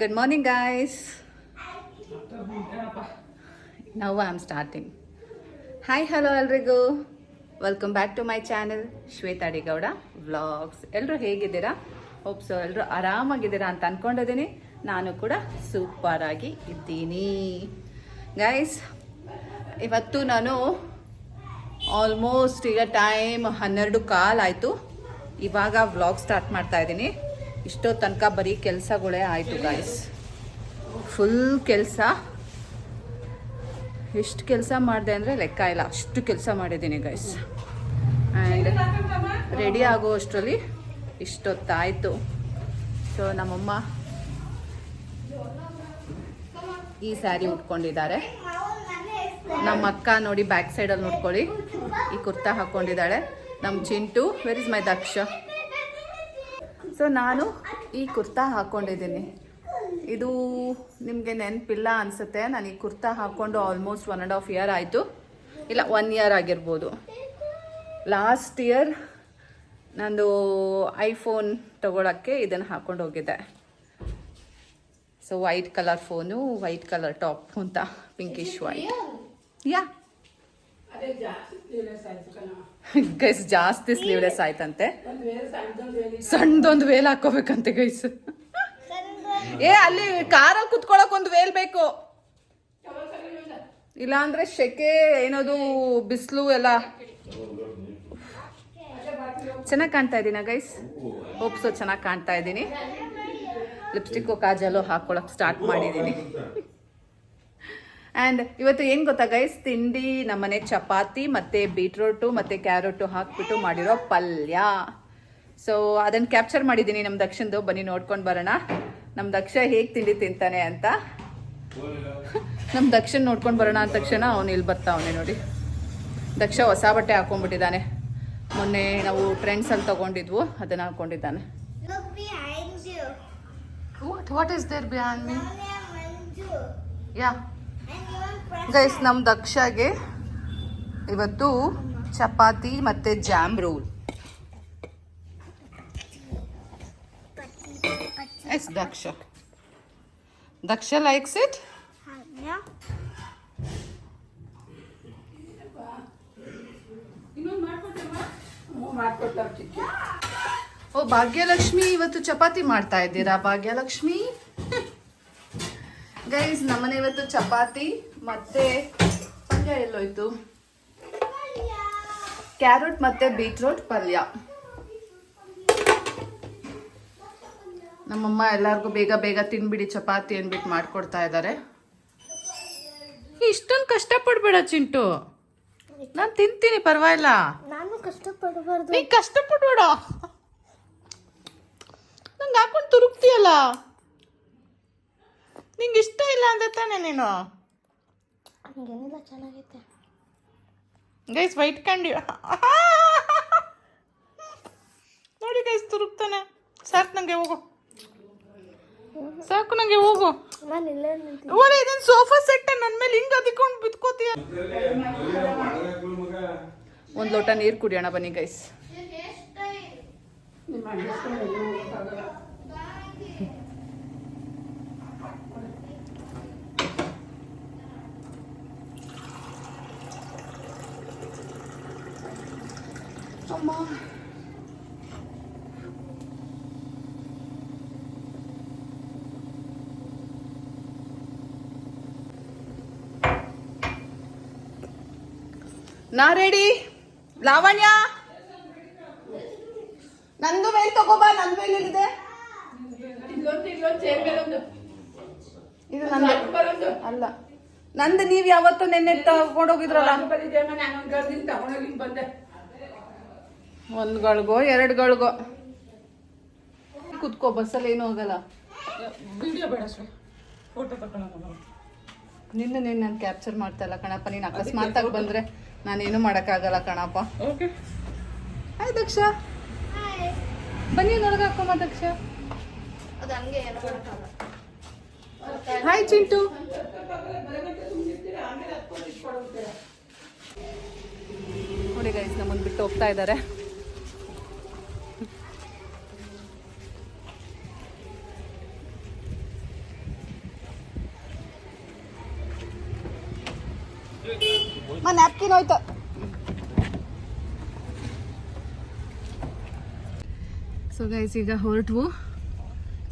Good morning, guys. Now I'm starting. Hi hello ಎಲ್ರಿಗೂ. Welcome back to my channel Shwetha D Gowda vlogs ಎಲ್ಲರೂ ಹೇಗಿದ್ದೀರಾ? ಹೋಪ್ಸು ಎಲ್ಲರೂ ಆರಾಮಾಗಿದ್ದೀರಾ ಅಂತ ಅನ್ಕೊಂಡಿದ್ದೀನಿ. ನಾನು ಕೂಡ ಸೂಪರಾಗಿ ಇದ್ದೀನಿ. ಗೈಸ್ ಇವತ್ತು ನಾನು ಆಲ್ಮೋಸ್ಟ್ ಈಗ ಟೈಮ್ ಹನ್ನೆರಡು ಕಾಲ್ ಆಯಿತು. ಇವಾಗ ವ್ಲಾಗ್ ಸ್ಟಾರ್ಟ್ ಮಾಡ್ತಾ ಇದ್ದೀನಿ. ಇಷ್ಟೋ ತನಕ ಬರೀ ಕೆಲಸಗಳೇ ಆಯಿತು ಗಾಯ್ಸ್ ಫುಲ್ ಕೆಲಸ. ಎಷ್ಟು ಕೆಲಸ ಮಾಡಿದೆ ಅಂದರೆ ಲೆಕ್ಕ ಇಲ್ಲ. ಅಷ್ಟು ಕೆಲಸ ಮಾಡಿದ್ದೀನಿ ಗೈಸ್ ಆ್ಯಂಡ್ ರೆಡಿ ಆಗೋ ಅಷ್ಟರಲ್ಲಿ ಇಷ್ಟೊತ್ತಾಯಿತು. ಸೊ ನಮ್ಮಮ್ಮ ಈ ಸ್ಯಾರಿ ಉಟ್ಕೊಂಡಿದ್ದಾರೆ. ನಮ್ಮ ಅಕ್ಕ ನೋಡಿ ಬ್ಯಾಕ್ ಸೈಡಲ್ಲಿ ನೋಡ್ಕೊಳ್ಳಿ. ಈ ಕುರ್ತಾ ಹಾಕ್ಕೊಂಡಿದ್ದಾಳೆ ನಮ್ಮ Chintu where is my Daksha? So ನಾನು ಈ ಕುರ್ತಾ ಹಾಕ್ಕೊಂಡಿದ್ದೀನಿ ಇದು ನಿಮಗೆ ನೆನಪಿಲ್ಲ ಅನಿಸುತ್ತೆ. ನಾನು ಈ ಕುರ್ತಾ ಹಾಕ್ಕೊಂಡು almost one and half year ಆಯಿತು. ಇಲ್ಲ ಒನ್ ಇಯರ್ ಆಗಿರ್ಬೋದು. ಲಾಸ್ಟ್ ಇಯರ್ ನಂದು ಐಫೋನ್ ತಗೊಳಕ್ಕೆ ಇದನ್ನು ಹಾಕ್ಕೊಂಡು ಹೋಗಿದ್ದೆ. So white colour phone white colour top ಅಂತ ಪಿಂಕಿಶ್ ವೈಟ್ ಯಾ ಗೈಸ್ ಜಾಸ್ತಿ ಸ್ಲೀವ್ಲೆಸ್ ಆಯ್ತಂತೆ. ಸಣ್ಣದೊಂದು ವೇಲ್ ಹಾಕೋಬೇಕಂತೆ ಗೈಸ್. ಏ ಅಲ್ಲಿ ಕಾರಲ್ಲಿ ಕುತ್ಕೊಳಕ್ ಒಂದು ವೇಲ್ ಬೇಕು. ಇಲ್ಲ ಅಂದ್ರೆ ಶೆಕೆ ಏನದು ಬಿಸಿಲು ಎಲ್ಲ. ಚೆನ್ನಾಗಿ ಕಾಣ್ತಾ ಇದ್ದೀನ ಗೈಸ್? ಹೋಪ್ಸೋ ಚೆನ್ನಾಗಿ ಕಾಣ್ತಾ ಇದ್ದೀನಿ ಲಿಪ್ಸ್ಟಿಕ್ಕು ಕಾಜಲ್ಲು ಹಾಕೊಳಕ್ ಸ್ಟಾರ್ಟ್ ಮಾಡಿದ್ದೀನಿ ಆ್ಯಂಡ್ ಇವತ್ತು ಏನು ಗೊತ್ತಾ ಗೈಸ್ ತಿಂಡಿ ನಮ್ಮನೆ ಚಪಾತಿ ಮತ್ತು ಬೀಟ್ರೋಟು ಮತ್ತು ಕ್ಯಾರೋಟು ಹಾಕ್ಬಿಟ್ಟು ಮಾಡಿರೋ ಪಲ್ಯ. ಸೊ ಅದನ್ನು ಕ್ಯಾಪ್ಚರ್ ಮಾಡಿದ್ದೀನಿ ನಮ್ಮ ದಕ್ಷಿಣದು. ಬನ್ನಿ ನೋಡ್ಕೊಂಡು ಬರೋಣ. ನಮ್ಮ ದಕ್ಷ ಹೇಗೆ ತಿಂಡಿ ತಿಂತಾನೆ ಅಂತ. ನಮ್ಮ ದಕ್ಷಿಣ ನೋಡ್ಕೊಂಡು ಬರೋಣ ಅಂದ ತಕ್ಷಣ ಅವನು ಇಲ್ಲಿ ಬರ್ತಾ ಅವನೇ ನೋಡಿ. ದಕ್ಷ ಹೊಸ ಬಟ್ಟೆ ಹಾಕೊಂಡ್ಬಿಟ್ಟಿದ್ದಾನೆ. ಮೊನ್ನೆ ನಾವು ಟ್ರೆಂಡ್ಸಲ್ಲಿ ತಗೊಂಡಿದ್ವು ಅದನ್ನು ಹಾಕೊಂಡಿದ್ದಾನೆ. What what is there behind me yeah And you want press guys ನಮ್ಮ ದಕ್ಷಗೆ ಇವತ್ತು ಚಪಾತಿ ಮತ್ತು jam roll yes Daksha. Daksha likes it Yeah. ಓ ಭಾಗ್ಯಲಕ್ಷ್ಮಿ ಇವತ್ತು ಚಪಾತಿ ಮಾಡ್ತಾ ಇದ್ದೀರಾ ಭಾಗ್ಯಲಕ್ಷ್ಮಿ? ಗೈಸ್ ನಮ್ಮನೆ ಇವತ್ತು ಚಪಾತಿ ಮತ್ತೆ ಪಲ್ಯ ಎಲ್ಲೋಯ್ತು. ಕ್ಯಾರೆಟ್ ಮತ್ತೆ ಬೀಟ್ರೋಟ್ ಪಲ್ಯ. ನಮ್ಮಮ್ಮ ಎಲ್ಲರಿಗೂ ಬೇಗ ಬೇಗ ತಿನ್ಬಿಡಿ ಚಪಾತಿ ಅಂದ್ಬಿಟ್ಟು ಮಾಡ್ಕೊಡ್ತಾ ಇದ್ದಾರೆ ಇಷ್ಟೊಂದು ಕಷ್ಟಪಡ್ಬೇಡ ಚಿಂಟು. ನಾನು ತಿಂತೀನಿ ಪರವಾಗಿಲ್ಲ. ನಾನು ಕಷ್ಟಪಡಬಾರ್ದು. ನೀ ಕಷ್ಟಪಡ್ಬೇಡ. ನಂಗೆ ಹಾಕೊಂಡು ತುರುಕ್ತಿಯಲ್ಲ. ನಿಂಗೆ ಇಷ್ಟ ಇಲ್ಲ ಅಂದ ತಾನೆ ನೀನು. ಹಂಗೇನಿಲ್ಲ ಚೆನ್ನಾಗೈತೆ. ಗೈಸ್ ವೈಟ್ ಕಂಡಿ ನೋಡಿ ಗೈಸ್ ತುರುಕ್ತಾನೆ. ಸಾಕು ನಂಗೆ ಹೋಗು. ಸಾಕು ನಂಗೆ ಹೋಗು. ಓರೆ ಸೋಫಾ ಸೆಟ್ ನನ್ನ ಮೇಲೆ ಹಿಂಗ್ ಅದಿಕೊಂಡು ಬಿತ್ಕೋತೀಯ ಒಂದು ಲೋಟ ನೀರು ಕುಡಿಯೋಣ ಬನ್ನಿ ಗೈಸ್ ಅಮ್ಮ ನಾ ರೆಡಿ ಲಾವಣ್ಯ? ನಂದು ಮೇಲೆ ತಗೋಬಾ ನಂದು ಮೇಲೆ ಇದೆ ಇದು ನಂದು. ಅಲ್ಲ. ನಂದು ನೀವ್ ಯಾವತ್ತು ನೆನ್ನೆ ತಗೊಂಡೋಗಿದ್ರಲ್ಲ? ಒಂದ್ ಗಳಿಗೋ ಎರಡು ಗಳಿಗೋ. ಕುತ್ಕೋ ಬಸ್ಸಲ್ಲಿ ಏನು ಹೋಗಲ್ಲ. ವಿಡಿಯೋ ಬೇಡ ಫೋಟೋ ತಗೊಳ್ಳೋಣ ನಿನ್ನ ನೀನು ನಾನು ಕ್ಯಾಪ್ಚರ್ ಮಾಡ್ತಾ ಇಲ್ಲ ಕಣಪ್ಪ. ನೀನು ಅಕಸ್ಮಾತಾಗಿ ಬಂದ್ರೆ ನಾನೇನು ಮಾಡೋಕ್ಕಾಗಲ್ಲ ಕಣಪ್ಪ. Okay hi Daksha. ಬನ್ನಿ ಒಳಗೆ ಹಾಕೋಮ್ಮ ದಕ್ಷ. ಹಾಯ್ ಚಿಂಟು. ನೋಡಿ ಗೈಸ್ ನಮ್ಮನ್ನು ಬಿಟ್ಟು ಹೋಗ್ತಾ ಇದ್ದಾರೆ ಮಾ ನ್ಯಾಪ್ಕಿನ್ ಹೋಯ್ತು. ಸೊ ಗೈಸ್ ಈಗ ಹೊರಟವು.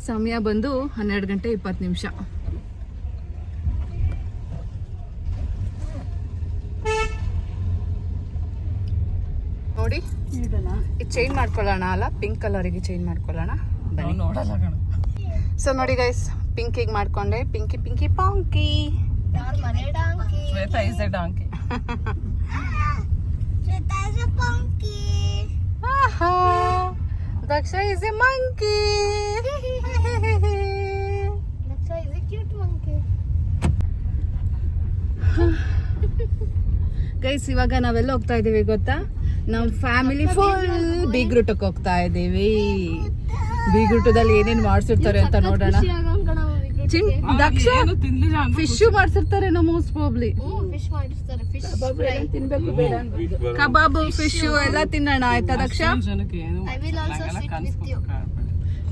ಸಮಯ ಬಂದು ಹನ್ನೆರಡು ಗಂಟೆ ಇಪ್ಪತ್ತು ನಿಮಿಷ. ನೋಡಿ ಚೇಂಜ್ ಮಾಡ್ಕೊಳ್ಳೋಣ ಅಲ್ಲ? ಪಿಂಕ್ ಕಲರಿಗೆ ಚೇಂಜ್ ಮಾಡ್ಕೊಳ್ಳೋಣ. ಸೊ ನೋಡಿ ಗೈಸ್ ಪಿಂಕಿಗೆ ಮಾಡ್ಕೊಂಡೆ. ಪಿಂಕಿ ಪಿಂಕಿ ಪಾಂಕಿ ಯಾರ ಮನೆ donkey Shwetha is a donkey Shwetha is a punky. ಆಹಾ Daksha is a monkey Daksha is a cute monkey. Guys ಇವಾಗ ನಾವೆಲ್ಲ ಹೋಗ್ತಾ ಇದೀವಿ ಗೊತ್ತಾ ನಮ್ ಫ್ಯಾಮಿಲಿ ಫುಲ್ ಬೀಗ್ರೂಟಕ್ಕೆ ಹೋಗ್ತಾ ಇದೀವಿ ಬೀಗ್ರೂಟದಲ್ಲಿ ಏನೇನ್ ಮಾಡ್ಸಿರ್ತಾರೆ ಅಂತ ನೋಡೋಣ ದಕ್ಷ ಫಿಶ್ ಮಾಡ್ಸಿರ್ತಾರೆ ನಮ್ಮ ಮೋಸ್ಟ್ ಪ್ರಾಬ್ಲಿ ಕಬಾಬ್ ಫಿಶ್ ಎಲ್ಲ ತಿನ್ನೋಣ ಆಯ್ತಾ ದಕ್ಷ.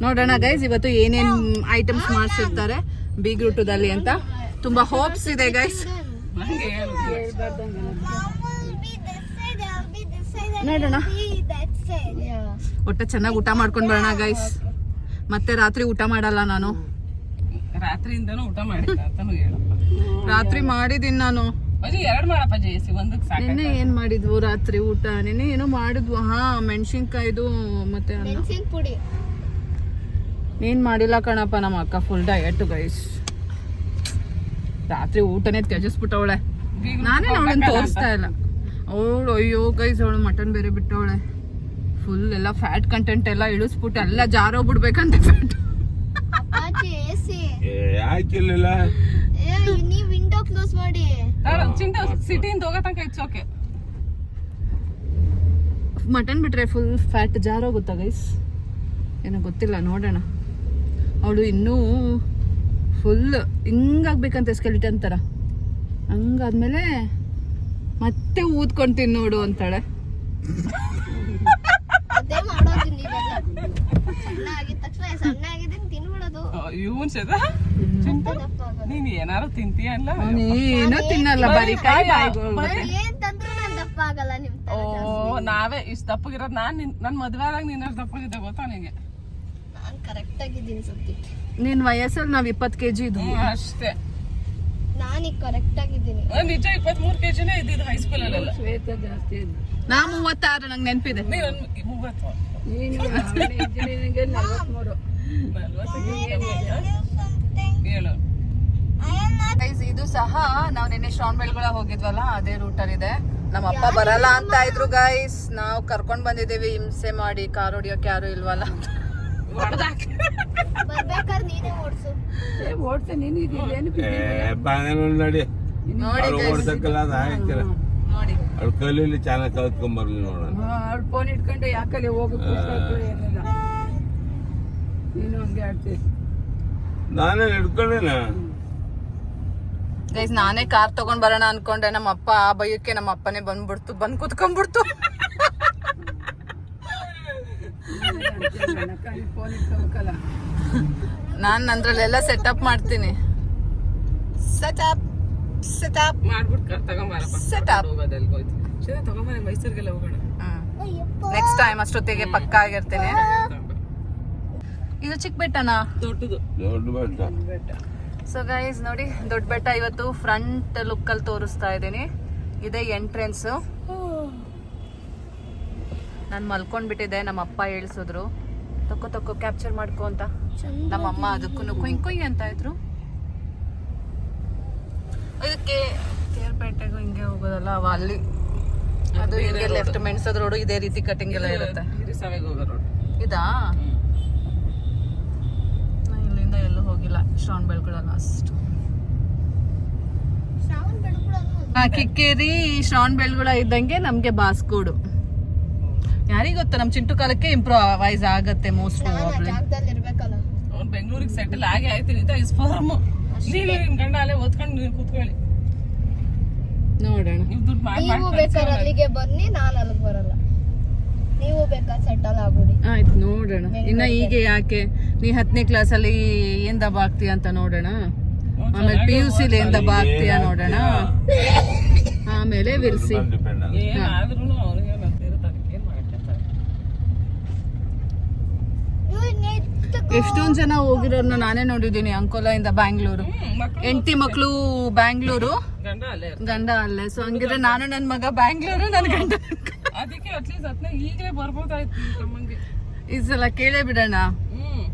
ನೋಡೋಣ ಗೈಸ್ ಇವತ್ತು ಏನೇನ್ ಐಟಮ್ಸ್ ಮಾಡ್ಸಿರ್ತಾರೆ. ಬೀಗ್ರೂಟದಲ್ಲಿ ಅಂತ. ತುಂಬಾ ಹೋಪ್ಸ್ ಇದೆ ಗೈಸ್ ನೋಡೋಣ. ಒಟ್ಟ ಚೆನ್ನಾಗಿ ಊಟ ಮಾಡ್ಕೊಂಡ್ ಬರೋಣ ಗೈಸ್ ಮತ್ತೆ ರಾತ್ರಿ ಊಟ ಮಾಡಲ್ಲ ನಾನು. ರಾತ್ರಿಯಿಂದನೂ ಊಟ ಮಾಡಿಲ್ಲ ಅಂತಾನು ಹೇಳು ರಾತ್ರಿ ಮಾಡಿದೀನಿ ನಾನು. ಅಜ್ಜಿ ಎರಡ್ ಮಾಡಪ್ಪ ಜೇಸಿ ಒಂದಕ್ಕೆ ಸಾಕ ನಿನ್ನೆ ಏನ್ ಮಾಡಿದ್ವು ರಾತ್ರಿ ಊಟ? ನಿನ್ನೆ ಏನೋ ಮಾಡಿದ್ವು. ಹಾ ಮೆಣಸಿನ್ಕಾಯ್ದು ಮತ್ತೆ ಅನ್ನ. ಮೆಣಸಿನ ಪುಡಿ. ನೀನ್ ಮಾಡಿಲ್ಲ ಕಣಪ್ಪ ನಮ್ಮ ಅಕ್ಕ ಫುಲ್ ಡಯಟ್ ಗೈಸ್ ರಾತ್ರಿ ಊಟನೇ ತ್ಯಜಿಸ್ಬಿಟ್ಟವಳೆ. ನಾನೇ ಅವಳನ್ನ ತೋರಿಸ್ತಾ ಇಲ್ಲ. ಅವಳು ಅಯ್ಯೋ ಗೈಸ್ ಅವಳು ಮಟನ್ ಬೇರೆ ಬಿಟ್ಟವಳೆ. ಫುಲ್ ಎಲ್ಲ ಫ್ಯಾಟ್ ಕಂಟೆಂಟ್ ಎಲ್ಲ ಇಳಿಸ್ಬಿಟ್ಟು ಎಲ್ಲ ಜಾರೋಗ್ಬಿಡ್ಬೇಕಂತ ಫ್ಯಾಟ್ ಯಾಕಿರ್ಲಿಲ್ಲ ಏ ನೀವ್ ವಿಂಡೋ ಕ್ಲೋಸ್ ಮಾಡಿ. ಚಿಂತ ಸಿಟಿಯಿಂದ ಹೋಗೋ ತನಕ ಇಟ್ಸ್ ಓಕೆ ಮಟನ್ ಬಿಟ್ರೆ ಫುಲ್ ಫ್ಯಾಟ್ ಜಾರೋಗುತ್ತಾ ಗೈಸ್ ಏನೋ ಗೊತ್ತಿಲ್ಲ ನೋಡೋಣ. ಅವಳು ಇನ್ನೂ ಫುಲ್ ಹಿಂಗಾಗ್ಬೇಕಂತ ಸ್ಕೆಲಿಟನ್ ಥರ ಹಂಗಾದ್ಮೇಲೆ ಮತ್ತೆ ಊದ್ಕೊಂತೀನಿ ನೋಡು ಅಂತಾಳೆ. ಅದೇ ಮಾಡೋದು ನೀವೆಲ್ಲ. ಸಣ್ಣ ಆಗಿದ ತಕ್ಷಣ ಸಣ್ಣ ಆಗಿದ್ದೀನಿ ತಿನ್ಬಿಡೋದು. ಇವನ್ ಆಗೋದು ನೀನ್ ಏನಾರು ತಿಂತೀಯ ಅಲ್ಲ? ನೀನು ತಿನ್ನಲ್ಲ ಬರೀ ಕೈ ಬಾಯಿಗೆ ಏನ್ ತಂದ್ರು ನಾನ್ ದಪ್ಪ ಆಗಲ್ಲ ನಿಮ್ ತರ ಓ ನಾವೇ ಇಷ್ಟ ದಪ್ಪಗಿರೋದು ನಾನ್ ನಿನ್ ನನ್ ಮದ್ವೆ ಆದಾಗ ನಿನ್ನ ಅಷ್ಟು ದಪ್ಪಗಿದ್ದೆ ಗೊತ್ತಾ ನಿಂಗೆ? ನಾನ್ ಕರೆಕ್ಟ್ ಆಗಿದ್ದೀನಿ ಸದ್ಯಕ್ಕೆ ನಿನ್ ವಯಸ್ಸಲ್ಲಿ ನಾವ್ ಇಪ್ಪತ್ತು ಕೆ ಜಿ ಇದ್ವು ಅಷ್ಟೇ. ನಿಜ ಈಗ ಕರೆಕ್ಟ್ ಆಗಿದ್ದೀನಿ ನಿಜ ಇಪ್ಪತ್ಮೂರು ಕೆಜಿನೇ ಇದ್ದಿದ್ದು ಹೈಸ್ಕೂಲಲ್ಲೆಲ್ಲ ನಾ ಮೂವತ್ತಾರು ನಂಗೆ ನೆನಪಿದೆ. ನೀನ್ ಒಂದ್ ಮೂವತ್ತು. ಹೇಳು Guys, ಇದು ಸಹ ನಾವು ನಿನ್ನೆ ಶ್ರಾನ್ ಬೆಳಗೊಳ ಹೋಗಿದ್ವಲ್ಲ ಅದೇ ರೂಟಲ್ಲಿ ಇದೆ. ನಮ್ಮ ಅಪ್ಪ ಬರಲ್ಲ ಅಂತ ಇದ್ರು ಗೈಸ್ ನಾವು ಕರ್ಕೊಂಡ್ ಬಂದಿದ್ದೀವಿ ಹಿಂಸೆ ಮಾಡಿ ಕಾರ್ ಹೊಡಿಯೋಕೆ ಯಾರು ಇಲ್ವಲ್ಲ ಬರ್ಬೇಕಾದ್ರೆ ನೀನೇ ಓಡ್ಸು. ಬಾಂಧವ ನೋಡಿ. ನೋಡಿ ಅವ್ಳು guys, ಓಡ್ಸಕ್ಕಲ್ಲ ಅದು ಹಾಕಿಲ್ಲ ನೋಡಿ. ಅವ್ಳ ಕೈಲಿ ಚೆನ್ನಾಗಿ ಕಲ್ತ್ಕೊಂಬರ್ಲಿ ನೋಡೋಣ. ಫೋನ್ ಇಟ್ಕೊಂಡು ಯಾಕಲ್ಲಿ ಹೋಗಿ ನೀನು ಹಂಗೆ ಆಡ್ತೀವಿ ನಾನೇ ಹಿಡ್ಕೊಂಡೇನ? ಗೈಸ್ ನಾನೇ ಕಾರ್ ತಗೊಂಡ್ ಬರೋಣ ಅನ್ಕೊಂಡೆ. ನಮ್ಮ ಅಪ್ಪ ಆ ಬೈಯಕ್ಕೆ ನಮ್ಮ ಅಪ್ಪನೇ ಬಂದ್ಬಿಡ್ತು ಬಂದ್ ಕುತ್ಕೊಂಡ್ಬಿಡ್ತು. ನಾನ್ ನಂದ್ರಲ್ಲೆಲ್ಲ ಸೆಟಪ್ ಮಾಡ್ತೀನಿ. ಸೆಟಪ್ ಸೆಟಪ್ ಮಾಡ್ಬಿಟ್ಟು ತಗೊಂಬಾರಪ್ಪ. ಸೆಟಪ್ ತಗೊಂಬರ ಮೈಸೂರಿಗೆಲ್ಲ ಹೋಗೋಣ. ನೆಕ್ಸ್ಟ್ ಟೈಮ್ ಅಷ್ಟೊತ್ತಿಗೆ ಪಕ್ಕ ಆಗಿರ್ತೀನಿ. ಇದು ಚಿಕ್ಕ ಬೆಟ್ಟನಾ? ದೊಡ್ಡದು. ದೊಡ್ಡ ಬೆಟ್ಟ. ಸೊ ಗೈಸ್ ನೋಡಿ ದೊಡ್ಡ ಬೆಟ್ಟ ಇವತ್ತು ಫ್ರಂಟ್ ಲುಕ್ ಅಲ್ಲಿ ತೋರಿಸ್ತಾ ಇದ್ದೀನಿ. ಇದೇ ಎಂಟ್ರೆನ್ಸ್ ನಾನು ಮಲ್ಕೊಂಡ್ಬಿಟ್ಟಿದ್ದೆ ನಮ್ಮ ಅಪ್ಪ ಹೇಳ್ಸಿದ್ರು. ತಕ್ಕೋ ತಕೋ ಕ್ಯಾಪ್ಚರ್ ಮಾಡ್ಕೊ ಅಂತ. ನಮ್ಮ ಅಮ್ಮ ಅದಕ್ಕೂ ಕುಯ್ ಕುಯ್ ಅಂತ ಇದ್ರು. ಇದಕ್ಕೆ ಕೇರ್ಪೇಟೆಗೂ ಹಿಂಗೆ ಹೋಗೋದಲ್ಲ ಅವ ಅಲ್ಲಿ. ಅದು ಹಿಂಗೆ ಲೆಫ್ಟ್ ಮೆಣಸದ ರೋಡು ಇದೇ ರೀತಿ ಕಟಿಂಗ್ ಎಲ್ಲ ಇರುತ್ತೆ. ಇದಾ ನಾ ಹೋಗಿಲ್ಲ Shravanabelagola last Shravanabelagola Kikkeri Shravanabelagola ಇದ್ದಂಗೆ ನಮ್ಗೆ ಬಾಸ್ಕೋಡು. ಯಾರಿಗ್ ಗೊತ್ತ? ನಮ್ ಚಿಂಟು ಕಾಲಕ್ಕೆ ಇಂಪ್ರೂವ್ ವೈಸ್ ಆಗತ್ತೆ ಮೋಸ್ಟ್ ಪ್ರಾಬ್ಲಿ ಜಾಗದಲ್ಲಿ ಇರ್ಬೇಕಲ್ಲ. ಅವ್ನು ಬೆಂಗಳೂರಿಗೆ ಸೆಟಲ್ ಆಗಿ ಆಯ್ತೀನಿ ಅಂತ ಇಸ್ ಫಾರ್ಮ್ ನೀನು ನಿನ್ ಗಂಡ ಅಲ್ಲೇ ಓದ್ಕೊಂಡು ನೀನು ಕೂತ್ಕೊಳ್ಳಿ. ನೋಡೋಣ. ನೀವು ದುಡ್ಡು ಮಾಡಿ ಅಲ್ಲಿಗೆ ಬನ್ನಿ ನಾನು ಅಲ್ಲಿಗೆ ಬರಲ್ಲ. ನೀವು ಬೇಕಾದ್ರೆ ಸೆಟಲ್ ಆಗ್ಬಿಡಿ. ಆಯ್ತು ನೋಡೋಣ. ಇನ್ನ ಹೀಗೆ ಯಾಕೆ? ನೀ ಹತ್ತನೇ ಕ್ಲಾಸ್ ಅಲ್ಲಿ ಏನ್ ದಬ ಆಗ್ತೀಯ ಅಂತ ನೋಡೋಣ? ಆಮೇಲೆ ಪಿ ಯು ಸಿಲಿ ಏನ್ ದಬ ಆಗ್ತೀಯ? ನೋಡೋಣ? ಆಮೇಲೆ ವಿಲ್ಸಿ ಎಷ್ಟೊಂದು ಜನ ಹೋಗಿರೋರ್ನ ನಾನೇ ನೋಡಿದ್ದೀನಿ ಅಂಕೋಲ ಇಂದ ಬ್ಯಾಂಗ್ಳೂರು. ಎಂಟಿ ಹೆಂಡತಿ ಮಕ್ಳು ಬ್ಯಾಂಗ್ಳೂರು. ಗಂಡ ಅಲ್ಲೇ ಗಂಡ ಅಲ್ಲೇ. ಸೊ ಹಂಗಿದ್ರೆ ನಾನು ನನ್ನ ಮಗ ಬ್ಯಾಂಗ್ಳೂರು ನನ್ನ ಗಂಡ ಅದಕ್ಕೆ ಅಟ್ಲೀಸ್ಟ್ ಅದನ್ನ ಈಗಲೇ ಬರ್ಬೋದಾಯ್ತು ತಮ್ಮಂಗೆ ಈ ಸಲ ಕೇಳೇ ಬಿಡೋಣ. ಹ್ಮ್.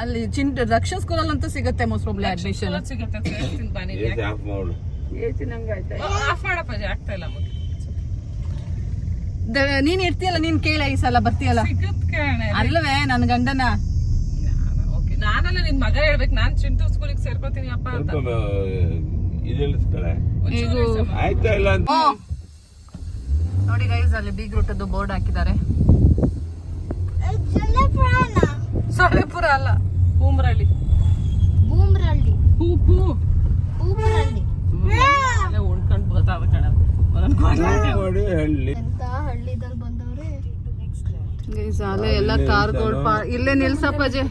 ಅಲ್ಲಿ ಚಿಂಟ ರಕ್ಷಾ ಸ್ಕೂಲಲ್ಲಿ ಅಂತೂ ಸಿಗುತ್ತೆ ಮೋಸ್ಟ್ ಪ್ರಾಬ್ಲಿ ಅಡ್ಮಿಷನ್ ಸಿಗುತ್ತೆ ಸೇರ್ತೀನಿ ಬಾ ನೀನ್ ಆಫ್ ಮಾಡು ಏಸಿ ನಂಗೆ ಆಯ್ತಾ? ಆಫ್ ಮಾಡಪ್ಪ ಆಗ್ತಾ ಇಲ್ಲ ಮಗ ನೀನ್ ಇರ್ತೀಯಲ್ಲ ನೀನ್ ಕೇಳ ಈ ಸಲ ಬರ್ತೀಯಲ್ಲ? ಅಲ್ವೇ ನನ್ನ ಗಂಡನ? ಓಕೆ ನಾನಲ್ಲ ನಿನ್ ಮಗ ಹೇಳ್ಬೇಕು. ನಾನ್ ಚಿಂಟು ಸ್ಕೂಲಿಗೆ ಸೇರ್ಕೋತೀನಿ ಅಪ್ಪ ಅಂತ. ಆಯ್ತಾ ಇಲ್ಲ ನೋಡಿ ಗೈಸ್ ಅಲ್ಲಿ ಬೀಗ್ ರೂಟದ್ದು ಬೋರ್ಡ್ ಹಾಕಿದ್ದಾರೆ. ಸೊಳ್ಳೆಪುರ ಅಲ್ಲ ಹೂಮ್ರಳ್ಳಿ ಬೂಮ್ರಳ್ಳಿ. ಹೂ ಹೂ. ಬೂಮ್ರಳ್ಳಿ. ಉಳ್ಕೊಂಡು ಬರ್ತಾವ ಕಣ. ಎಂತ ಹಳ್ಳಿದಲ್ಲಿ ಬಂದವ್ರೆ? ಗೈಸ್ ಅಲ್ಲೇ ಎಲ್ಲ ಕಾರ್ಗಳು ಇಲ್ಲೇ ನಿಲ್ಸಪ್ಪಾಜಿ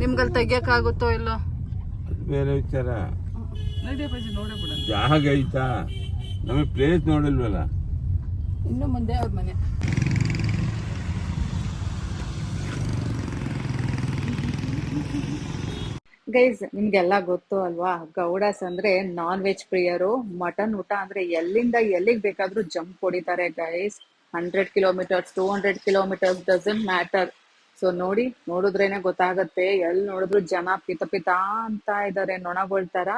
ನಿಮ್ಗಲ್ಲಿ ತೆಗಿಯಕ್ಕಾಗುತ್ತೋ ಇಲ್ಲೋ? ಬೇರೆ ವಿಚಾರ. ಜಿ, ಜಾಗ ಐತಾ? ನಮಗೆ ಪ್ಲೇಸ್ ನೋಡಿಲ್ವಲ್ಲ? ಇನ್ನು ಮುಂದೆ ಅವ್ರ ಮನೆ. ಗೈಸ್ ನಿಮ್ಗೆಲ್ಲ ಗೊತ್ತು ಅಲ್ವಾ? ಗೌಡಸ್ ಅಂದ್ರೆ ನಾನ್ ವೆಜ್ ಪ್ರಿಯರು. ಮಟನ್ ಊಟ ಅಂದ್ರೆ ಎಲ್ಲಿಂದ ಎಲ್ಲಿಗೆ ಬೇಕಾದ್ರೂ ಜಂಪ್ ಹೊಡಿತಾರೆ guys hundred kilometres two hundred kilometres doesn't matter so ನೋಡಿ, ನೋಡಿದ್ರೇನೆ ಗೊತ್ತಾಗತ್ತೆ. ಎಲ್ಲಿ ನೋಡಿದ್ರು ಜನ ಪಿತ ಪಿತ ಅಂತ ಇದಾರೆ ನೊಣಗಳ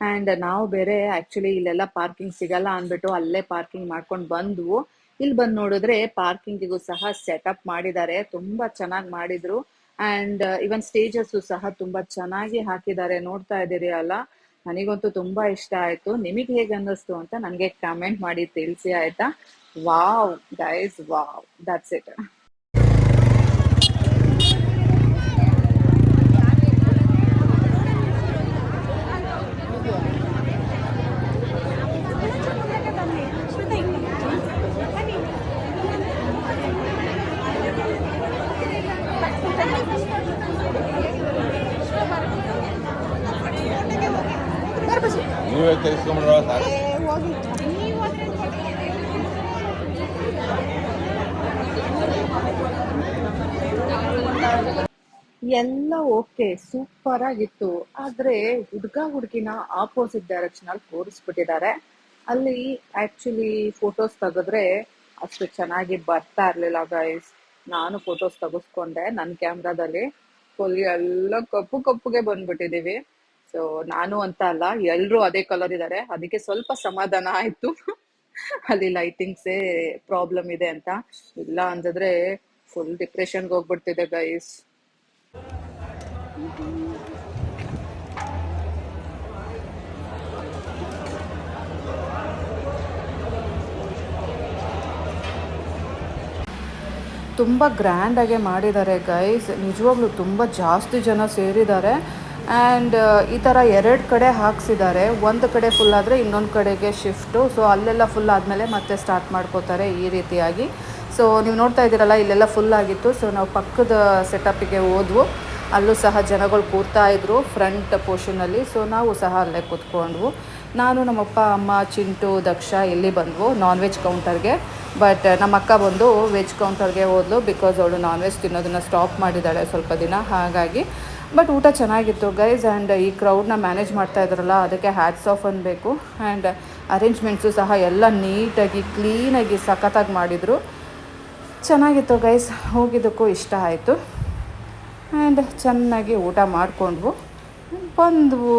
ಅಂಡ್ ನಾವು ಬೇರೆ ಆಕ್ಚುಲಿ ಇಲ್ಲೆಲ್ಲ ಪಾರ್ಕಿಂಗ್ ಸಿಗಲ್ಲ ಅಂದ್ಬಿಟ್ಟು ಅಲ್ಲೇ ಪಾರ್ಕಿಂಗ್ ಮಾಡ್ಕೊಂಡು ಬಂದ್ವು. ಇಲ್ಲಿ ಬಂದು ನೋಡಿದ್ರೆ ಪಾರ್ಕಿಂಗಿಗೂ ಸಹ ಸೆಟಪ್ ಮಾಡಿದ್ದಾರೆ. ತುಂಬಾ ಚೆನ್ನಾಗಿ ಮಾಡಿದ್ರು. ಅಂಡ್ ಇವನ್ ಸ್ಟೇಜಸ್ ಸಹ ತುಂಬಾ ಚೆನ್ನಾಗಿ ಹಾಕಿದ್ದಾರೆ. ನೋಡ್ತಾ ಇದ್ದೀರಿ ಅಲ್ಲ? ನನಗಂತೂ ತುಂಬಾ ಇಷ್ಟ ಆಯ್ತು. ನಿಮಗೆ ಹೇಗೆ ಅನ್ನಿಸ್ತು ಅಂತ ನನಗೆ ಕಮೆಂಟ್ ಮಾಡಿ ತಿಳಿಸಿ ಆಯ್ತಾ? Wow guys wow that's it ನೀವೇ ತೆಗೆಸ್ಕೊಂಡ್ರ ಸಾಕು ಎಲ್ಲ ಓಕೆ ಸೂಪರ್ ಆಗಿತ್ತು. ಆದ್ರೆ ಹುಡ್ಗ ಹುಡುಗಿನ ಆಪೋಸಿಟ್ ಡೈರೆಕ್ಷನ್ ಅಲ್ಲಿ ತೋರಿಸ್ಬಿಟ್ಟಿದ್ದಾರೆ. ಅಲ್ಲಿ ಆಕ್ಚುಲಿ ಫೋಟೋಸ್ ತೆಗೆದ್ರೆ ಅಷ್ಟು ಚೆನ್ನಾಗಿ ಬರ್ತಾ ಇರ್ಲಿಲ್ಲ ಗೈಸ್ ನಾನು ಫೋಟೋಸ್ ತೆಗೆಸ್ಕೊಂಡೆ ನನ್ನ ಕ್ಯಾಮ್ರಾದಲ್ಲಿ ಫುಲ್ ಎಲ್ಲ ಕಪ್ಪು ಕಪ್ಪುಗೆ ಬಂದ್ಬಿಟ್ಟಿದೀವಿ. ಸೊ ನಾನು ಅಂತ ಅಲ್ಲ, ಎಲ್ರು ಅದೇ ಕಲರ್ ಇದ್ದಾರೆ ಅದಕ್ಕೆ ಸ್ವಲ್ಪ ಸಮಾಧಾನ ಆಯ್ತು. ಅಲ್ಲಿ ಲೈಟಿಂಗ್ಸೇ ಪ್ರಾಬ್ಲಮ್ ಇದೆ ಅಂತ. ಇಲ್ಲ ಅಂತಂದ್ರೆ ಫುಲ್ ಡಿಪ್ರೆಷನ್ಗೆ ಹೋಗ್ಬಿಡ್ತಿದೆ ಗೈಸ್ ತುಂಬ ಗ್ರ್ಯಾಂಡಾಗೆ ಮಾಡಿದ್ದಾರೆ ಗೈಸ್ ನಿಜವಾಗ್ಲೂ ತುಂಬ ಜಾಸ್ತಿ ಜನ ಸೇರಿದ್ದಾರೆ. ಆ್ಯಂಡ್ ಈ ಥರ ಎರಡು ಕಡೆ ಹಾಕ್ಸಿದ್ದಾರೆ. ಒಂದು ಕಡೆ ಫುಲ್ ಆದರೆ ಇನ್ನೊಂದು ಕಡೆಗೆ ಶಿಫ್ಟು ಸೊ ಅಲ್ಲೆಲ್ಲ ಫುಲ್ ಆದಮೇಲೆ ಮತ್ತೆ ಸ್ಟಾರ್ಟ್ ಮಾಡ್ಕೋತಾರೆ ಈ ರೀತಿಯಾಗಿ. ಸೊ ನೀವು ನೋಡ್ತಾ ಇದ್ದೀರಲ್ಲ, ಇಲ್ಲೆಲ್ಲ ಫುಲ್ ಆಗಿತ್ತು. ಸೊ ನಾವು ಪಕ್ಕದ ಸೆಟಪ್ಪಿಗೆ ಹೋದ್ವು. ಅಲ್ಲೂ ಸಹ ಜನಗಳು ಕೂರ್ತಾ ಇದ್ರು ಫ್ರಂಟ್ ಪೋರ್ಷನಲ್ಲಿ ಸೊ ನಾವು ಸಹ ಅಲ್ಲೇ ಕೂತ್ಕೊಂಡ್ವು. ನಾನು ನಮ್ಮಪ್ಪ, ಅಮ್ಮ, ಚಿಂಟು, ದಕ್ಷ ಇಲ್ಲಿ ಬಂದ್ವು ನಾನ್ ವೆಜ್ ಕೌಂಟರ್ಗೆ ಬಟ್ ನಮ್ಮ ಅಕ್ಕ ಬಂದು ವೆಜ್ ಕೌಂಟರ್ಗೆ ಹೋದ್ಲು ಬಿಕಾಸ್ ಅವಳು ನಾನ್ ವೆಜ್ ತಿನ್ನೋದನ್ನು ಸ್ಟಾಪ್ ಮಾಡಿದ್ದಾಳೆ ಸ್ವಲ್ಪ ದಿನ. ಹಾಗಾಗಿ ಬಟ್ ಊಟ ಚೆನ್ನಾಗಿತ್ತು ಗೈಸ್ ಆ್ಯಂಡ್ ಈ ಕ್ರೌಡ್ನ ಮ್ಯಾನೇಜ್ ಮಾಡ್ತಾ ಇದ್ರಲ್ಲ, ಅದಕ್ಕೆ ಹ್ಯಾಟ್ಸ್ ಆಫ್ ಅನ್ಬೇಕು. ಆ್ಯಂಡ್ ಅರೇಂಜ್ಮೆಂಟ್ಸು ಸಹ ಎಲ್ಲ ನೀಟಾಗಿ ಕ್ಲೀನಾಗಿ ಸಖತ್ತಾಗಿ ಮಾಡಿದರು. ಚೆನ್ನಾಗಿತ್ತು ಗೈಸ್ ಹೋಗಿದ್ದಕ್ಕೂ ಇಷ್ಟ ಆಯಿತು. ಆ್ಯಂಡ್ ಚೆನ್ನಾಗಿ ಊಟ ಮಾಡಿಕೊಂಡ್ವು ಬಂದ್ವು.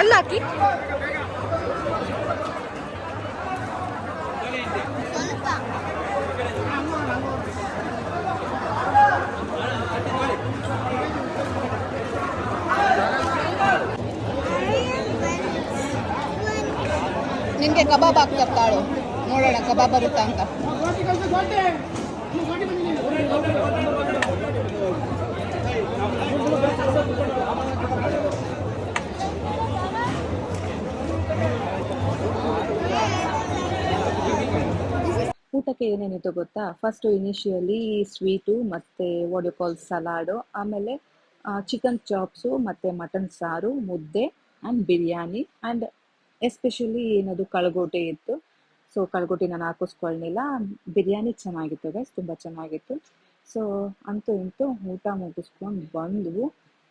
ಅಲ್ಲಾಕಿ ಕಬಾಬ್ ತಾಳು ನೋಡೋಣ, ಕಬಾಬ್ ಬರುತ್ತಾ ಅಂತ. ಊಟಕ್ಕೆ ಏನೇನಿತ್ತು ಗೊತ್ತಾ? ಫಸ್ಟ್ ಇನಿಷಿಯಲಿ ಸ್ವೀಟು ಮತ್ತೆ ಕಾಲ್ ಸಲಾಡು ಆಮೇಲೆ ಚಿಕನ್ ಚಾಪ್ಸು ಮತ್ತೆ ಮಟನ್ ಸಾರು, ಮುದ್ದೆ ಆ್ಯಂಡ್ ಬಿರಿಯಾನಿ ಆ್ಯಂಡ್ ಎಸ್ಪೆಷಲಿ ಏನದು ಕಳಗೋಟೆ ಇತ್ತು. ಸೊ ಕಳಗೋಟೆ ನಾನು ಹಾಕಿಸ್ಕೊಳ್ಲಿಲ್ಲ. ಬಿರಿಯಾನಿ ಚೆನ್ನಾಗಿತ್ತು ಗೈಸ್ ತುಂಬ ಚೆನ್ನಾಗಿತ್ತು. ಸೊ ಅಂತೂ ಇಂತೂ ಊಟ ಮುಗಿಸ್ಕೊಂಡು ಬಂದು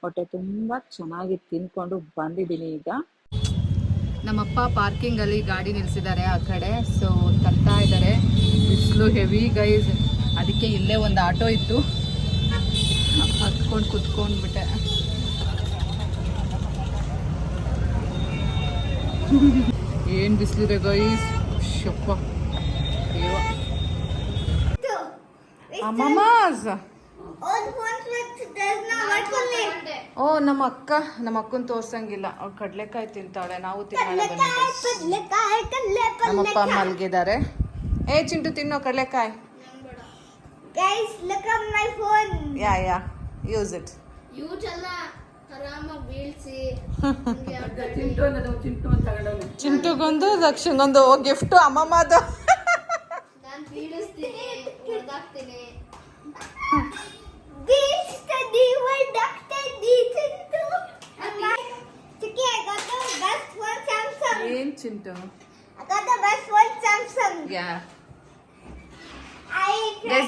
ಹೊಟ್ಟೆ ತುಂಬ ಚೆನ್ನಾಗಿ ತಿನ್ಕೊಂಡು ಬಂದಿದ್ದೀನಿ ಈಗ. ನಮ್ಮಪ್ಪ ಪಾರ್ಕಿಂಗಲ್ಲಿ ಗಾಡಿ ನಿಲ್ಸಿದ್ದಾರೆ ಆ ಕಡೆ. ಸೊ ತರ್ತಾ ಇದ್ದಾರೆ. ಬಿಸಿಲು ಹೆವಿ ಗೈಸ್ ಅದಕ್ಕೆ ಇಲ್ಲೇ ಒಂದು ಆಟೋ ಇತ್ತು. ಹತ್ಕೊಂಡು ಕುತ್ಕೊಂಡ್ಬಿಟ್ಟೆ. ಏನು ಬಿಸಿಲಿದೆ ಗೈಸ್ ಶಪ್ಪ. ಓ ನಮ್ಮ ಅಕ್ಕ ನಮ್ಮ ಅಕ್ಕನ್ ತೋರ್ಸಂಗಿಲ್ಲ. ಅವ್ಳು ಕಡ್ಲೆಕಾಯಿ ತಿಂತಾಳೆ. ನಾವು. ನಮ್ಮಪ್ಪ ಮಲ್ಗಿದ್ದಾರೆ. ಏ ಚಿಂಟು ತಿನ್ನೋ ಕಡ್ಲೆಕಾಯಿ. Yeah yeah use it use ಎಲ್ಲ ಆರಾಮಾಗಿ ಬೀಳ್ಸಿ. ಚಿಂಟು ಅನ್ನೋದು ಚಿಂಟು ಅಂತ ತಗೊಂಡವನು ಚಿಂಟುಗೊಂದು ದಕ್ಷಿಣಗೊಂದು ಗಿಫ್ಟ್ ಅಮ್ಮಮ್ಮದು. ಏನ್ ಚಿಂಟು?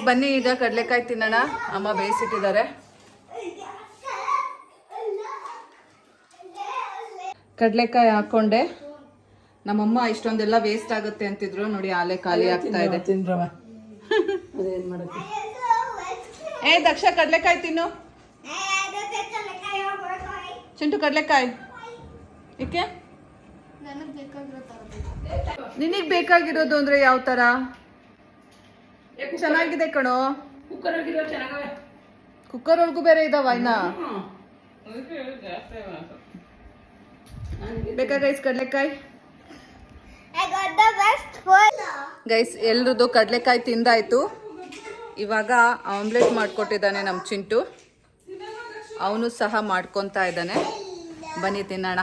ಬನ್ನಿ ಈಗ ಕಡ್ಲೆಕಾಯಿ ತಿನ್ನೋಣ. ಅಮ್ಮ ಬೇಯಿಸಿಟ್ಟಿದ್ದಾರೆ. ಕಡ್ಲೆಕಾಯಿ ಹಾಕೊಂಡೆ. ನಮ್ಮಮ್ಮ ಇಷ್ಟೊಂದೆಲ್ಲ ವೇಸ್ಟ್ ಆಗುತ್ತೆ ಅಂತಿದ್ರು. ನೋಡಿ ಆಲೆ ಖಾಲಿ ಆಗ್ತಾ ಇದೆ. ಅದೇನ್ ಮಾಡಕ್ಕೆ ಏ ದಕ್ಷ ಕಡಲೆಕಾಯಿ ತಿನ್ನು. ಚಿಂಟು ಕಡಲೆಕಾಯಿ. ಏಕೆ? ನನಗೆ ಬೇಕಾಗಿರೋ ತರಬೇಕು ನಿನಗ್ ಬೇಕಾಗಿರೋದು ಅಂದ್ರೆ ಯಾವ ತರ? ಚೆನ್ನಾಗಿದೆ ಕಣೋ. ಕುಕ್ಕರ್ ಒಳಗೂ ಬೇರೆ ಇದಾವ ಇನ್ನ? ಬೇಕಾ ಗೈಸ್ ಕಡಲೆಕಾಯಿ. ಗೈಸ್ ಎಲ್ರದ್ದು ಕಡಲೆಕಾಯಿ ತಿಂದಾಯ್ತು. ಇವಾಗ ಆಮ್ಲೆಟ್ ಮಾಡಿಕೊಟ್ಟಿದ್ದಾನೆ ನಮ್ಮ ಚಿಂಟು. ಅವನು ಸಹ ಮಾಡ್ಕೊತಾ ಇದ್ದಾನೆ. ಬನ್ನಿ ತಿನ್ನೋಣ.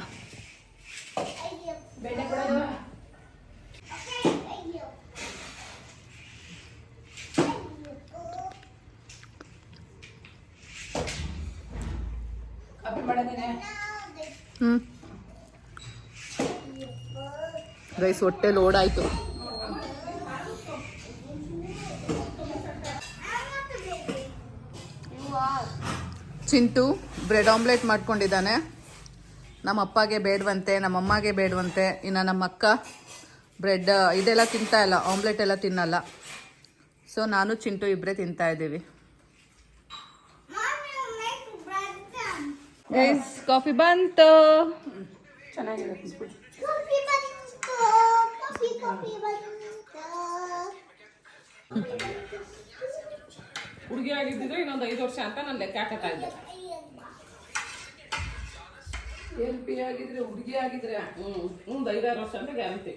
ಹ್ಞೂ ಗೈಸ್ ಹೊಟ್ಟೆ ಲೋಡ್ ಆಯ್ತು. ಚಿಂಟು ಬ್ರೆಡ್ ಆಮ್ಲೆಟ್ ಮಾಡ್ಕೊಂಡಿದ್ದಾನೆ. ನಮ್ಮ ಅಪ್ಪಗೆ ಬೇಡವಂತೆ ನಮ್ಮ ಅಮ್ಮಗೆ ಬೇಡವಂತೆ ಇನ್ನು ನಮ್ಮ ಅಕ್ಕ ಬ್ರೆಡ್ ಇದೆಲ್ಲ ತಿಂತಾ ಇಲ್ಲ ಆಮ್ಲೆಟ್ ಎಲ್ಲ ತಿನ್ನಲ್ಲ. ಸೊ ನಾನು ಚಿಂಟು ಇಬ್ಬರೇ ತಿಂತಾ ಇದ್ದೀವಿ. ಕಾಫಿ ಬಂತು. ಚೆನ್ನಾಗಿದೆ ಹುಡುಗಿ ಆಗಿದ್ದಿದ್ರೆ ಇನ್ನೊಂದು ಐದು ವರ್ಷ ಅಂತ ನಾನು ಲೆಕ್ಕ ಹಾಕತ್ತಾ ಇದ್ದೆ. ಎಲ್ ಪಿ ಆಗಿದ್ರೆ ಹುಡುಗಿ ಆಗಿದ್ರೆ. ಹ್ಞೂ ಮುಂದೆ ಐದಾರು ವರ್ಷ ಅಂತ ಗ್ಯಾರಂಟಿ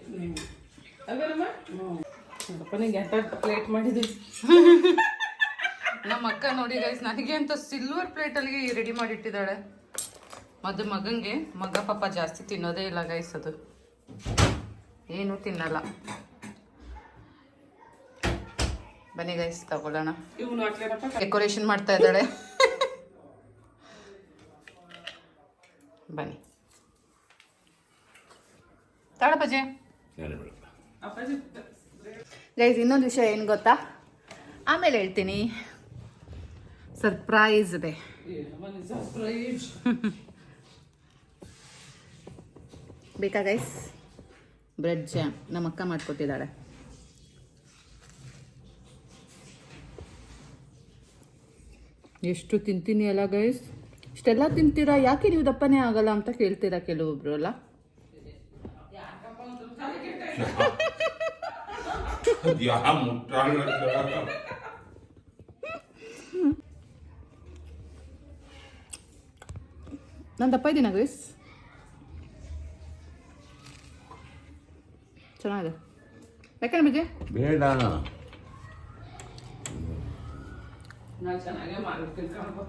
ಅಲ್ವೇನಮ್ಮ ನೋಡಪ್ಪ ನಿಂಗೆ ಎಂಟ ಪ್ಲೇಟ್ ಮಾಡಿದ್ವಿ ನಮ್ಮ ಅಕ್ಕ ನೋಡಿ ಗೈಸ್ ನನಗೆ ಅಂತ ಸಿಲ್ವರ್ ಪ್ಲೇಟಲ್ಲಿ ರೆಡಿ ಮಾಡಿಟ್ಟಿದ್ದಾಳೆ. ಮದು ಮಗಂಗೆ ಮಗ ಪಾಪ ಜಾಸ್ತಿ ತಿನ್ನೋದೇ ಇಲ್ಲ ಗೈಸ್ ಅದು. ಏನು ತಿನ್ನಲ್ಲ. ಬನ್ನಿ ಗೈಸ್ ತಗೊಳ್ಳೋಣ. ಡೆಕೋರೇಷನ್ ಮಾಡ್ತಾ ಇದ್ದಾಳೆ. ಬನ್ನಿ. ತಾಳಪ್ಪಜೆ. ಗೈಸ್ ಇನ್ನೊಂದು ವಿಷಯ ಏನು ಗೊತ್ತಾ? ಆಮೇಲೆ ಹೇಳ್ತೀನಿ. ಸರ್ಪ್ರೈಸ್ ಇದೆ ಸರ್ಪ್ರೈಸ್ ಬೇಕಾ ಗೈಸ್ ಬ್ರೆಡ್ ಜಾಮ್ ನಮ್ಮ ಅಕ್ಕ ಮಾಡಿಕೊಟ್ಟಿದ್ದಾಳೆ ಎಷ್ಟು ತಿಂತೀನಿ ಅಲ್ಲ ಗೈಸ್ ಇಷ್ಟೆಲ್ಲ ತಿಂತೀರಾ? ಯಾಕೆ ನೀವು ದಪ್ಪನೇ ಆಗಲ್ಲ ಅಂತ ಕೇಳ್ತೀರಾ ಕೆಲವೊಬ್ರು ಅಲ್ಲ ನಾನು ದಪ್ಪ ಇದ್ದೀನ ಗೈಸ್ ಚೆನ್ನಾಗಿದೆ. ಯಾಕೆ ಬಿಜೆ? ಬೇಡ. ನಾನು ಚೆನ್ನಾಗೇ ಮಾಡಿರ್ತೀನಿ ಕಣಪ್ಪ.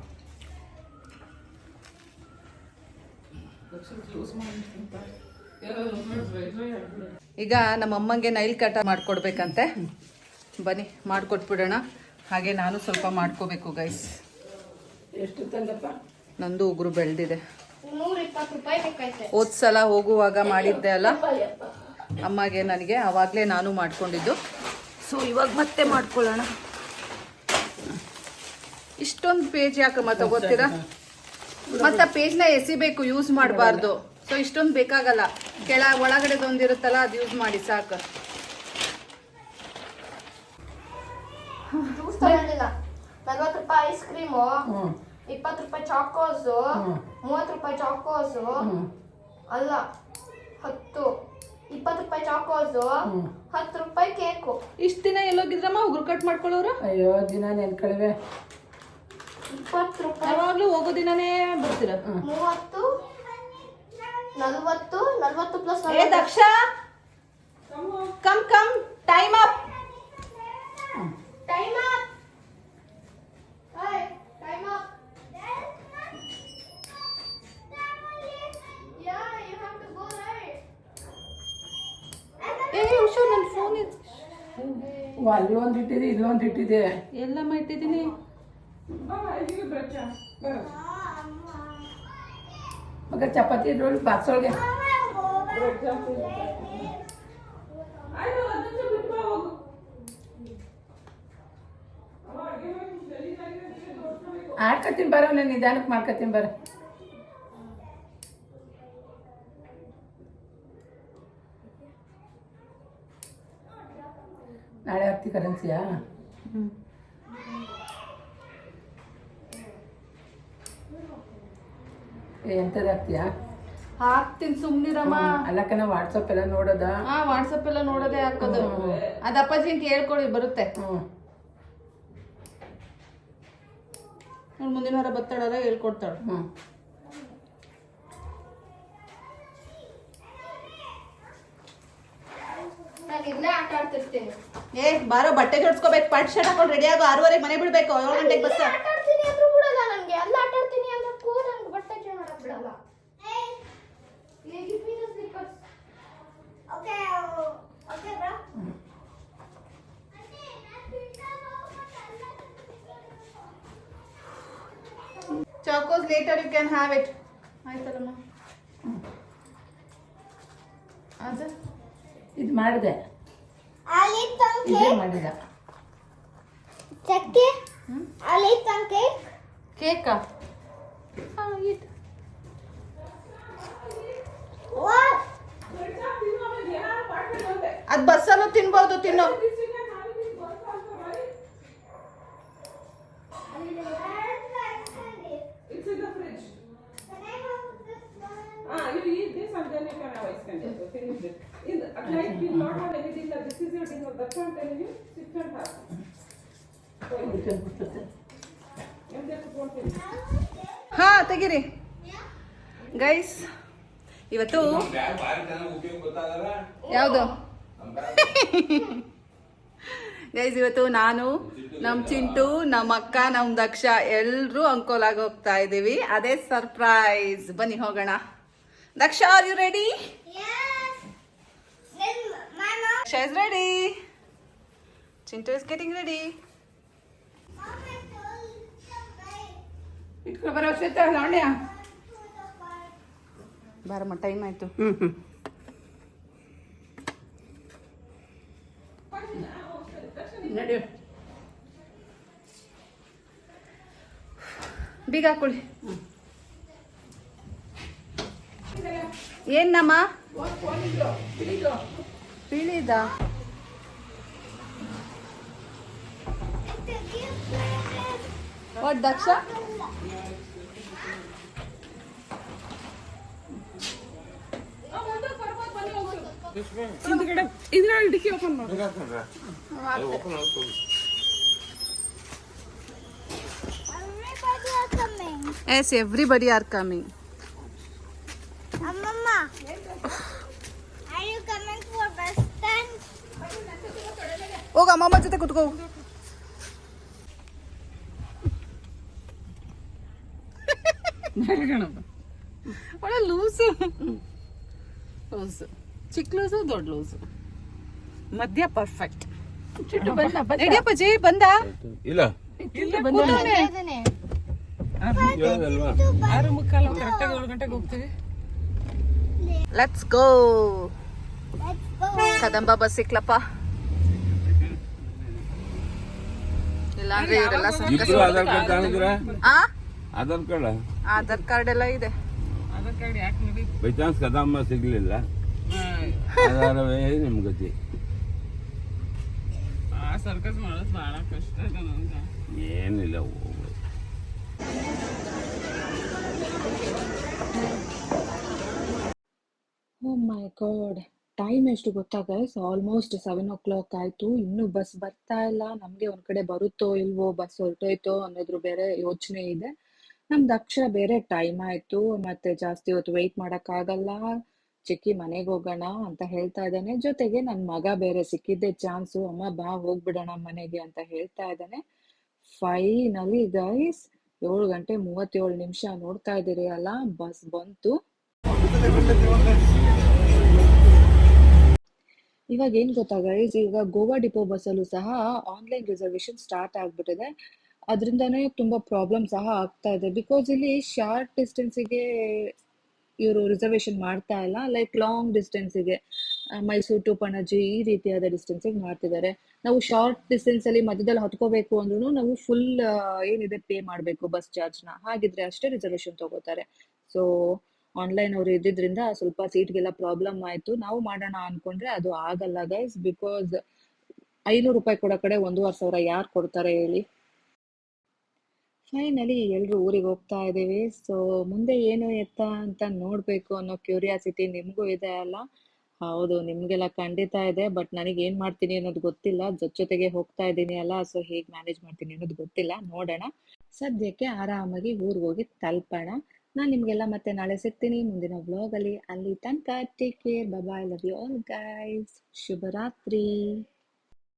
ಈಗ ನಮ್ಮ ಅಮ್ಮಂಗೆ ನೈಲ್ ಕಟ ಮಾಡ್ಕೊಡ್ಬೇಕಂತೆ. ಬನ್ನಿ ಮಾಡಿಕೊಟ್ಬಿಡೋಣ. ಹಾಗೆ ನಾನು ಸ್ವಲ್ಪ ಮಾಡ್ಕೋಬೇಕು ಗೈಸ್ ಎಷ್ಟು ತಂದಪ್ಪ? ನಂದು ಉಗುರು ಬೆಳೆದಿದೆ. ಹೋದ್ಸಲ ಹೋಗುವಾಗ ಮಾಡಿದ್ದೆ ಅಲ್ಲ? ಅಮ್ಮಗೆ ನನಗೆ ಆವಾಗಲೇ ನಾನು ಮಾಡ್ಕೊಂಡಿದ್ದು. ಸೊ ಇವಾಗ ಮತ್ತೆ ಮಾಡ್ಕೊಳ್ಳೋಣ. ಇಷ್ಟೊಂದು ಪೇಜ್ ಯಾಕಮ್ಮ ತಗೋತೀರಾ? ಮತ್ತೆ ಪೇಜ್ನ ಎಸಿಬೇಕು ಯೂಸ್ ಮಾಡಬಾರ್ದು. ಸೊ ಇಷ್ಟೊಂದು ಬೇಕಾಗಲ್ಲ. ಕೆಳ ಒಳಗಡೆದೊಂದಿರುತ್ತಲ್ಲ ಅದು ಯೂಸ್ ಮಾಡಿ ಸಾಕು. ನಲ್ವತ್ತು ರೂಪಾಯಿ ಐಸ್ ಕ್ರೀಮು ಇಪ್ಪತ್ತು ರೂಪಾಯಿ ಚಾಕೋಸು ಮೂವತ್ತು ರೂಪಾಯಿ ಚಾಕೋಸು ಅಲ್ಲ ಹತ್ತು. ಇಪ್ಪತ್ತು ರೂಪಾಯಿ ಚಾಕೋಸು ಹತ್ತು ರೂಪಾಯಿ ಕೇಕು. ಇಷ್ಟು ದಿನ ಎಲ್ಲೋಗಿದ್ರಮ್ಮ ಉಗುರು ಕಟ್ ಮಾಡ್ಕೊಳ್ಳೋರು? ಅಯ್ಯೋ ದಿನ ನೆನ್ಕಳಿವೆ. ಇಪ್ಪತ್ತು ರೂಪಾಯಿ. ಯಾವಾಗಲೂ ಹೋಗೋ ದಿನನೇ ಬರ್ತೀರ? ಮೂವತ್ತು ನಲ್ವತ್ತು ನಲ್ವತ್ತು ಪ್ಲಸ್ ಏ Daksha! Come come time up time up time up ಏ ಹುಷಾರ್ ನನ್ನ ಫೋನ್ ಇದೆ ಓ, ಅಲ್ಲಿ ಒಂದು ಇಟ್ಟಿದೆ ಇಲ್ಲೊಂದು ಇಟ್ಟಿದೆ. ಎಲ್ಲಮ್ಮ ಇಟ್ಟಿದ್ದೀನಿ. ಮಗ ಚಪಾತಿ ಇದ್ರೊಳಗೆ ಬಾಕ್ಸೊಳಗೆ ಆಡ್ಕೊತೀನಿ ಬರೋ ನಾನು ನಿಧಾನಕ್ಕೆ ಮಾಡ್ಕತ್ತೀನಿ ಬರ ನಾಳೆ ಹಾಕ್ತಿ ಕರೆನ್ಸಿಯಾ ಎಂಥದ್ದು ಹಾಕ್ತೀಯಾ? ಹಾಕ್ತೀನಿ ಸುಮ್ನಿರಮ್ಮ ಅಲ್ಲಕ್ಕನ ವಾಟ್ಸಪ್ ಎಲ್ಲ ನೋಡೋದ. ಹಾ ವಾಟ್ಸಪ್ ಎಲ್ಲ ನೋಡೋದೇ ಹಾಕೋದು. ಅದು ಅಪ್ಪಾಜಿ ಅಂತ ಹೇಳ್ಕೊಡಿ ಬರುತ್ತೆ. ಹ್ಞೂ ಮುಂದಿನ ವಾರ ಬತ್ತಾಳಲ್ಲ ಹೇಳ್ಕೊಡ್ತಾಳೆ. ಹ್ಞೂ ಇಲ್ಲೇ ಆಟ ಆಡ್ತಿರ್ತೀನಿ. ಏ ಬಾರೋ ಬಟ್ಟೆ ಜೋಡಿಸ್ಕೋಬೇಕು ಪಟ್ ಶರ್ಟ್ ಹಾಕೊಂಡು ರೆಡಿ ಆಗೋ. ಆರೂವರೆಗೆ ಮನೆ ಬಿಡ್ಬೇಕು. ಏಳು ಗಂಟೆಗೆ ಬಸ್. Won't finish. ಹಾಂ ತೆಗೀರಿ. ಗೈಸ್ ಇವತ್ತು ಯಾವುದು? ಗೈಸ್ ಇವತ್ತು ನಾನು ನಮ್ಮ ಚಿಂಟು ನಮ್ಮ ಅಕ್ಕ ನಮ್ಮ ದಕ್ಷ ಎಲ್ಲರೂ ಅಂಕೋಲಾಗಿ ಹೋಗ್ತಾ ಇದ್ದೀವಿ. ಅದೇ ಸರ್ಪ್ರೈಸ್ ಬನ್ನಿ ಹೋಗೋಣ. Daksha are you ready. Daksha is ready Chintu is getting ready Mom has told somebody ಇಟ್ಕೊ ಬರೋ ಬಾರಮ್ಮ ಟೈಮ್ ಆಯ್ತು. ಹ್ಮ್ ಹ್ಞೂ ಬೀಗ ಹಾಕೊಳ್ಳಿ ಏನಮ್ಮ ತಿಳಿದ It's a gift. ವಾಟ್ ದಕ್ಷ ಹಿಂದ್ಗಡೆ ಇದ್ರಲ್ಲಿ ಡಿಕ್ಕಿ ಓಪನ್ ಮಾಡಿ Everybody are coming. Yes everybody are coming Uh, Mama. Are you coming for bus stand? ಹೋಗ ಅಮ್ಮಮ್ಮ ಜೊತೆ ಕುತ್ಕೋ ಒಳ್ಳೆ ಲೂಸು ಲೂಸು ಚಿಕ್ಕ ಲೂಸು ದೊಡ್ಡ ಲೂಸು ಮಧ್ಯ ಪರ್ಫೆಕ್ಟ್ ಚಿಟ್ಟು ಬಂದ ಇಲ್ಲ. ಆರು ಮುಕ್ಕಾಲು ಕರೆಕ್ಟಾಗಿ ಏಳು ಗಂಟೆಗೆ ಹೋಗ್ತೀವಿ. ಲೆಟ್ಸ್ ಗೋ ಕದಂಬ ಬಸ್ ಸಿಕ್ಲಪ್ಪ. ಇಲ್ಲಾಂದ್ರೆ ಇವರೆಲ್ಲ ಇಬ್ರು ಆಧಾರ್ ಕಾರ್ಡ್ ಆಧಾರ್ ಕಾರ್ಡ್? ಎಲ್ಲ ಇದೆ. ಬೈ ಚಾನ್ಸ್ ಕದಂಬ ಸಿಗ್ಲಿಲ್ಲ. ನಿಮ್ ಗತಿ ಸರ್ಕಸ್ ಮಾಡೋದು ಭಾಳ ಕಷ್ಟ ಇದೆ ನನಗೆ ಏನಿಲ್ಲ ಹೋಗ್ಬೋದು. ಓ ಮೈ ಗಾಡ್ ಟೈಮ್ ಎಷ್ಟು ಗೊತ್ತಾ guys almost seven o'clock ಆಯಿತು. ಇನ್ನು ಬಸ್ ಬರ್ತಾ ಇಲ್ಲ. ನಮಗೆ ಒಂದು ಕಡೆ ಬರುತ್ತೋ ಇಲ್ವೋ ಬಸ್ ಹೊರಟೋಯ್ತೋ ಅನ್ನೋದ್ರ ಬೇರೆ ಯೋಚನೆ ಇದೆ. ನಮ್ದು ಅಕ್ಷರ ಬೇರೆ ಟೈಮ್ ಆಯಿತು. ಮತ್ತೆ ಜಾಸ್ತಿ ಹೊತ್ತು ವೆಯ್ಟ್ ಮಾಡೋಕ್ಕಾಗಲ್ಲ. ಚಿಕ್ಕಿ ಮನೆಗೆ ಹೋಗೋಣ ಅಂತ ಹೇಳ್ತಾ ಇದ್ದಾನೆ. ಜೊತೆಗೆ ನನ್ನ ಮಗ ಬೇರೆ ಸಿಕ್ಕಿದ್ದೆ ಚಾನ್ಸು. ಅಮ್ಮ ಬಾ, ಹೋಗ್ಬಿಡೋಣ ಮನೆಗೆ ಅಂತ ಹೇಳ್ತಾ ಇದ್ದಾನೆ. ಫೈನಲಿ ಗೈಸ್ ಏಳು ಗಂಟೆ ಮೂವತ್ತೇಳು ನಿಮಿಷ ನೋಡ್ತಾ ಇದ್ದೀರಿ ಅಲ್ಲ ಬಸ್ ಬಂತು. ಇವಾಗ ಏನ್ ಗೊತ್ತಾ ಗೈಸ್ ಈಗ ಗೋವಾ ಡಿಪೋ ಬಸ್ಸಲ್ಲೂ ಸಹ ಆನ್ಲೈನ್ ರಿಸರ್ವೇಶನ್ ಸ್ಟಾರ್ಟ್ ಆಗ್ಬಿಟ್ಟಿದೆ. ಅದರಿಂದನೇ ತುಂಬಾ ಪ್ರಾಬ್ಲಮ್ ಸಹ ಆಗ್ತಾ ಇದೆ. ಬಿಕಾಸ್ ಇಲ್ಲಿ ಶಾರ್ಟ್ ಡಿಸ್ಟೆನ್ಸಿಗೆ ಇವರು ರಿಸರ್ವೇಶನ್ ಮಾಡ್ತಾ ಇಲ್ಲ. ಲೈಕ್ ಲಾಂಗ್ ಡಿಸ್ಟೆನ್ಸಿಗೆ ಮೈಸೂರು ಟು ಪಣಜಿ ಈ ರೀತಿಯಾದ ಡಿಸ್ಟೆನ್ಸಿಗೆ ಮಾಡ್ತಿದ್ದಾರೆ. ನಾವು ಶಾರ್ಟ್ ಡಿಸ್ಟೆನ್ಸ್ ಅಲ್ಲಿ ಮಧ್ಯದಲ್ಲಿ ಹತ್ಕೋಬೇಕು ಅಂದ್ರೂ ನಾವು ಫುಲ್ ಏನಿದೆ ಪೇ ಮಾಡಬೇಕು ಬಸ್ ಚಾರ್ಜ್ನ ಹಾಗಿದ್ರೆ ಅಷ್ಟೇ ರಿಸರ್ವೇಶನ್ ತಗೋತಾರೆ. ಸೊ ಆನ್ಲೈನ್ ಅವರು ಇದ್ದಿದ್ರಿಂದ ಸ್ವಲ್ಪ ಸೀಟ್ಗೆಲ್ಲ ಪ್ರಾಬ್ಲಮ್ ಆಯ್ತು. ನಾವು ಮಾಡೋಣ ಅನ್ಕೊಂಡ್ರೆ ಅದು ಆಗಲ್ಲ ಗೈಸ್ ಬಿಕಾಸ್ ಐನೂರು ರೂಪಾಯಿ ಕೊಡೋ ಕಡೆ ಒಂದೂವರೆ ಸಾವಿರ ಯಾರು ಕೊಡ್ತಾರೆ ಹೇಳಿ. ಫೈನಲಿ ಎಲ್ಲರೂ ಊರಿಗೆ ಹೋಗ್ತಾ ಇದ್ದೀವಿ. ಸೊ ಮುಂದೆ ಏನು ಎತ್ತ ಅಂತ ನೋಡಬೇಕು ಅನ್ನೋ ಕ್ಯೂರಿಯಾಸಿಟಿ ನಿಮಗೂ ಇದೆ ಅಲ್ಲ? ಹೌದು, ನಿಮಗೆಲ್ಲ ಖಂಡಿತ ಇದೆ. ಬಟ್ ನನಗೆ ಏನು ಮಾಡ್ತೀನಿ ಅನ್ನೋದು ಗೊತ್ತಿಲ್ಲ. ಜೊತೆ ಜೊತೆಗೆ ಹೋಗ್ತಾ ಇದ್ದೀನಿ ಅಲ್ಲ. ಸೊ ಹೇಗೆ ಮ್ಯಾನೇಜ್ ಮಾಡ್ತೀನಿ ಅನ್ನೋದು ಗೊತ್ತಿಲ್ಲ. ನೋಡೋಣ. ಸದ್ಯಕ್ಕೆ ಆರಾಮಾಗಿ ಊರಿಗೆ ಹೋಗಿ ತಲುಪೋಣ. ನಾನು ನಿಮಗೆಲ್ಲ ಮತ್ತೆ ನಾಳೆ ಸಿಗ್ತೀನಿ. ಮುಂದಿನ ವ್ಲಾಗಲ್ಲಿ ಅಲ್ಲಿ. ತನಕ take care bye bye love you all guys ಶುಭರಾತ್ರಿ.